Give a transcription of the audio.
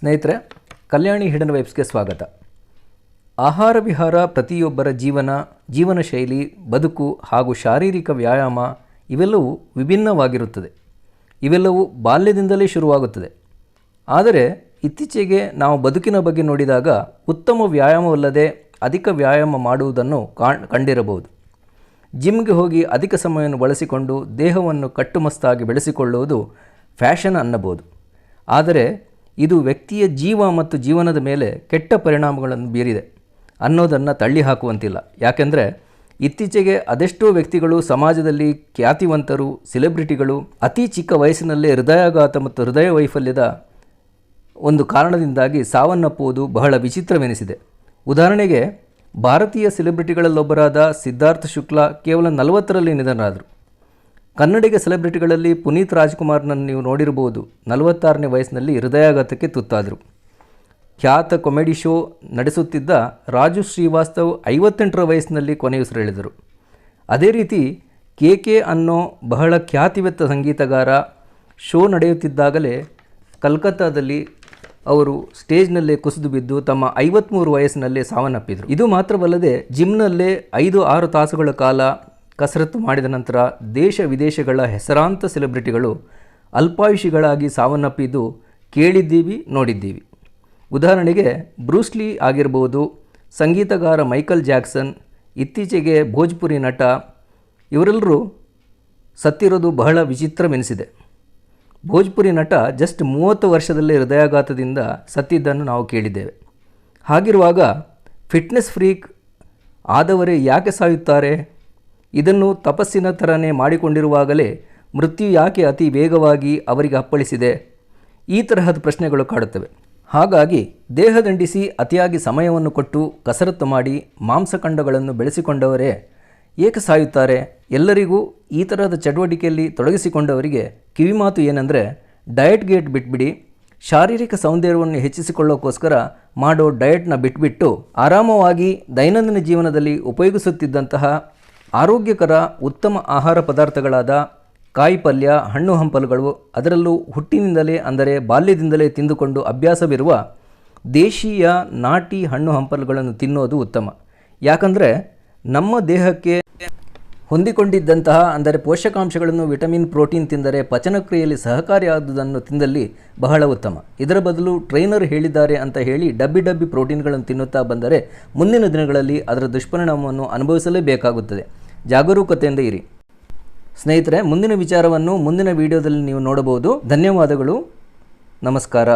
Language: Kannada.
ಸ್ನೇಹಿತರೆ, ಕಲ್ಯಾಣಿ ಹಿಡನ್ ವೆಬ್ಸ್ಗೆ ಸ್ವಾಗತ. ಆಹಾರ ವಿಹಾರ ಪ್ರತಿಯೊಬ್ಬರ ಜೀವನ ಜೀವನ ಶೈಲಿ, ಬದುಕು ಹಾಗೂ ಶಾರೀರಿಕ ವ್ಯಾಯಾಮ ಇವೆಲ್ಲವೂ ವಿಭಿನ್ನವಾಗಿರುತ್ತದೆ. ಇವೆಲ್ಲವೂ ಬಾಲ್ಯದಿಂದಲೇ ಶುರುವಾಗುತ್ತದೆ. ಆದರೆ, ಇತ್ತೀಚೆಗೆ ನಾವು ಬದುಕಿನ ಬಗ್ಗೆ ನೋಡಿದಾಗ ಉತ್ತಮ ವ್ಯಾಯಾಮವಲ್ಲದೆ ಅಧಿಕ ವ್ಯಾಯಾಮ ಮಾಡುವುದನ್ನು ಕಂಡಿರಬಹುದು. ಜಿಮ್ಗೆ ಹೋಗಿ ಅಧಿಕ ಸಮಯವನ್ನು ಬಳಸಿಕೊಂಡು ದೇಹವನ್ನು ಕಟ್ಟುಮಸ್ತಾಗಿ ಬೆಳೆಸಿಕೊಳ್ಳುವುದು ಫ್ಯಾಷನ್ ಅನ್ನಬಹುದು. ಆದರೆ ಇದು ವ್ಯಕ್ತಿಯ ಜೀವ ಮತ್ತು ಜೀವನದ ಮೇಲೆ ಕೆಟ್ಟ ಪರಿಣಾಮಗಳನ್ನು ಬೀರಿದೆ ಅನ್ನೋದನ್ನು ತಳ್ಳಿ ಹಾಕುವಂತಿಲ್ಲ. ಯಾಕೆಂದರೆ ಇತ್ತೀಚೆಗೆ ಅದೆಷ್ಟೋ ವ್ಯಕ್ತಿಗಳು ಸಮಾಜದಲ್ಲಿ ಖ್ಯಾತಿವಂತರು, ಸೆಲೆಬ್ರಿಟಿಗಳು, ಅತಿ ಚಿಕ್ಕ ವಯಸ್ಸಿನಲ್ಲೇ ಹೃದಯಾಘಾತ ಮತ್ತು ಹೃದಯ ವೈಫಲ್ಯದ ಒಂದು ಕಾರಣದಿಂದಾಗಿ ಸಾವನ್ನಪ್ಪುವುದು ಬಹಳ ವಿಚಿತ್ರವೆನಿಸಿದೆ. ಉದಾಹರಣೆಗೆ ಭಾರತೀಯ ಸೆಲೆಬ್ರಿಟಿಗಳಲ್ಲೊಬ್ಬರಾದ ಸಿದ್ಧಾರ್ಥ ಶುಕ್ಲಾ ಕೇವಲ ನಲವತ್ತರಲ್ಲಿ ನಿಧನರಾದರು. ಕನ್ನಡಿಗ ಸೆಲೆಬ್ರಿಟಿಗಳಲ್ಲಿ ಪುನೀತ್ ರಾಜ್ಕುಮಾರ್ನನ್ನು ನೀವು ನೋಡಿರಬಹುದು. ನಲವತ್ತಾರನೇ ವಯಸ್ಸಿನಲ್ಲಿ ಹೃದಯಾಘಾತಕ್ಕೆ ತುತ್ತಾದರು. ಖ್ಯಾತ ಕಾಮಿಡಿ ಶೋ ನಡೆಸುತ್ತಿದ್ದ ರಾಜು ಶ್ರೀವಾಸ್ತವ್ ಐವತ್ತೆಂಟರ ವಯಸ್ಸಿನಲ್ಲಿ ಕೊನೆಯುಸಿರೆಳೆದರು ಅದೇ ರೀತಿ ಕೆ ಕೆ ಅನ್ನೋ ಬಹಳ ಖ್ಯಾತಿವೆತ್ತ ಸಂಗೀತಗಾರ ಶೋ ನಡೆಯುತ್ತಿದ್ದಾಗಲೇ ಕಲ್ಕತ್ತಾದಲ್ಲಿ ಅವರು ಸ್ಟೇಜ್ನಲ್ಲೇ ಕುಸಿದು ಬಿದ್ದು ತಮ್ಮ ಐವತ್ತ್ಮೂರು ವಯಸ್ಸಿನಲ್ಲೇ ಸಾವನ್ನಪ್ಪಿದರು. ಇದು ಮಾತ್ರವಲ್ಲದೆ ಜಿಮ್ನಲ್ಲೇ ಐದು ಆರು ತಾಸುಗಳ ಕಾಲ ಕಸರತ್ತು ಮಾಡಿದ ನಂತರ ದೇಶ ವಿದೇಶಗಳ ಹೆಸರಾಂತ ಸೆಲೆಬ್ರಿಟಿಗಳು ಅಲ್ಪಾಯುಷಿಗಳಾಗಿ ಸಾವನ್ನಪ್ಪಿದ್ದು ಕೇಳಿದ್ದೀವಿ, ನೋಡಿದ್ದೀವಿ. ಉದಾಹರಣೆಗೆ ಬ್ರೂಸ್ಲಿ ಆಗಿರ್ಬೋದು, ಸಂಗೀತಗಾರ ಮೈಕಲ್ ಜಾಕ್ಸನ್, ಇತ್ತೀಚೆಗೆ ಭೋಜ್ಪುರಿ ನಟ, ಇವರೆಲ್ಲರೂ ಸತ್ತಿರೋದು ಬಹಳ ವಿಚಿತ್ರವೆನಿಸಿದೆ. ಭೋಜ್ಪುರಿ ನಟ ಜಸ್ಟ್ ಮೂವತ್ತು ವರ್ಷದಲ್ಲೇ ಹೃದಯಾಘಾತದಿಂದ ಸತ್ತಿದ್ದನ್ನು ನಾವು ಕೇಳಿದ್ದೇವೆ. ಹಾಗಿರುವಾಗ, ಫಿಟ್ನೆಸ್ ಫ್ರೀಕ್ ಆದವರೇ ಯಾಕೆ ಸಾಯುತ್ತಾರೆ? ಇದನ್ನು ತಪಸ್ಸಿನ ಥರನೇ ಮಾಡಿಕೊಂಡಿರುವಾಗಲೇ ಮೃತ್ಯು ಯಾಕೆ ಅತಿ ವೇಗವಾಗಿ ಅವರಿಗೆ ಅಪ್ಪಳಿಸಿದೆ? ಈ ತರಹದ ಪ್ರಶ್ನೆಗಳು ಕಾಡುತ್ತವೆ. ಹಾಗಾಗಿ ದೇಹದಂಡಿಸಿ ಅತಿಯಾಗಿ ಸಮಯವನ್ನು ಕೊಟ್ಟು ಕಸರತ್ತು ಮಾಡಿ ಮಾಂಸಖಂಡಗಳನ್ನು ಬೆಳೆಸಿಕೊಂಡವರೇ ಏಕೆ ಸಾಯುತ್ತಾರೆ? ಎಲ್ಲರಿಗೂ ಈ ತರಹದ ಚಟುವಟಿಕೆಯಲ್ಲಿ ತೊಡಗಿಸಿಕೊಂಡವರಿಗೆ ಕಿವಿಮಾತು ಏನೆಂದರೆ, ಡಯಟ್ ಗೇಟ್ ಬಿಟ್ಬಿಡಿ. ಶಾರೀರಿಕ ಸೌಂದರ್ಯವನ್ನು ಹೆಚ್ಚಿಸಿಕೊಳ್ಳೋಕ್ಕೋಸ್ಕರ ಮಾಡೋ ಡಯಟ್ನ ಬಿಟ್ಬಿಟ್ಟು ಆರಾಮವಾಗಿ ದೈನಂದಿನ ಜೀವನದಲ್ಲಿ ಉಪಯೋಗಿಸುತ್ತಿದ್ದಂತಹ ಆರೋಗ್ಯಕರ ಉತ್ತಮ ಆಹಾರ ಪದಾರ್ಥಗಳಾದ ಕಾಯಿ ಪಲ್ಯ, ಹಣ್ಣು ಹಂಪಲುಗಳು, ಅದರಲ್ಲೂ ಹುಟ್ಟಿನಿಂದಲೇ ಅಂದರೆ ಬಾಲ್ಯದಿಂದಲೇ ತಿಂದುಕೊಂಡು ಅಭ್ಯಾಸವಿರುವ ದೇಶೀಯ ನಾಟಿ ಹಣ್ಣು ಹಂಪಲುಗಳನ್ನು ತಿನ್ನೋದು ಉತ್ತಮ. ಯಾಕಂದರೆ ನಮ್ಮ ದೇಹಕ್ಕೆ ಹೊಂದಿಕೊಂಡಿದ್ದಂತಹ ಅಂದರೆ ಪೋಷಕಾಂಶಗಳನ್ನು ವಿಟಮಿನ್, ಪ್ರೋಟೀನ್ ತಿಂದರೆ ಪಚನಕ್ರಿಯೆಯಲ್ಲಿ ಸಹಕಾರಿಯಾದುದನ್ನು ತಿಂದಲ್ಲಿ ಬಹಳ ಉತ್ತಮ. ಇದರ ಬದಲು ಟ್ರೈನರ್ ಹೇಳಿದ್ದಾರೆ ಅಂತ ಹೇಳಿ ಡಬ್ಬಿ ಡಬ್ಬಿ ಪ್ರೋಟೀನ್ಗಳನ್ನು ತಿನ್ನುತ್ತಾ ಬಂದರೆ ಮುಂದಿನ ದಿನಗಳಲ್ಲಿ ಅದರ ದುಷ್ಪರಿಣಾಮವನ್ನು ಅನುಭವಿಸಲೇಬೇಕಾಗುತ್ತದೆ ಜಾಗರೂಕತೆಯಿಂದ ಇರಿ. ಸ್ನೇಹಿತರೆ ಮುಂದಿನ ವಿಚಾರವನ್ನು ಮುಂದಿನ ವಿಡಿಯೋದಲ್ಲಿ ನೀವು ನೋಡಬಹುದು. ಧನ್ಯವಾದಗಳು. ನಮಸ್ಕಾರ.